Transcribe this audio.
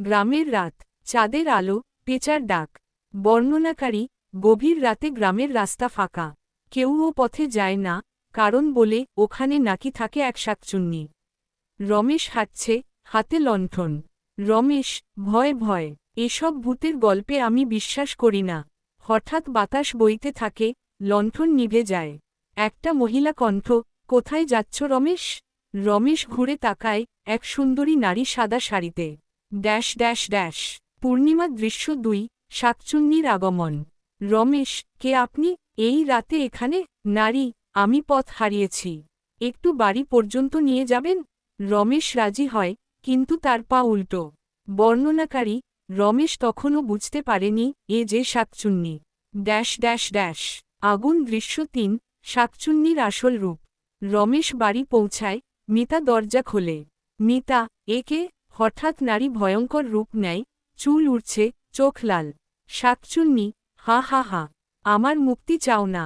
গ্রামের রাত, চাঁদের আলো, পেচার ডাক। বর্ণনাকারী, গভীর রাতে গ্রামের রাস্তা ফাঁকা। কেউ ও পথে যায় না, কারণ বলে ওখানে নাকি থাকে এক শাকচুন্নি। রমেশ হাঁটছে, হাতে লণ্ঠন। রমেশ, ভয় ভয়, এসব ভূতের গল্পে আমি বিশ্বাস করি না। হঠাৎ বাতাস বইতে থাকে, লণ্ঠন নিভে যায়। একটা মহিলা কণ্ঠ, কোথায় যাচ্ছ রমেশ? রমেশ ঘুরে তাকায় এক সুন্দরী নারী সাদা শাড়িতে। Dash dash dash. পূর্ণিমা দৃশ্য দুই, শাকচুন্নির আগমন। রমেশ, কে আপনি? এই রাতে এখানে? নারী, আমি পথ হারিয়েছি। একটু বাড়ি পর্যন্ত নিয়ে যাবেন? রমেশ রাজি হয়, কিন্তু তার পা উল্টো। বর্ণনাকারী, রমেশ তখনও বুঝতে পারেনি, এ যে শাকচুন্নি। Dash dash dash. আগুন দৃশ্য তিন, শাকচুন্নির আসল রূপ। রমেশ বাড়ি পৌঁছায়, মিতা দরজা খোলে। মিতা একে হঠাৎ নারী ভয়ঙ্কর রূপ নেয়, চুল উড়ছে, চোখ লাল শাকচুন্নি হা হা হা, আমার মুক্তি চাও না।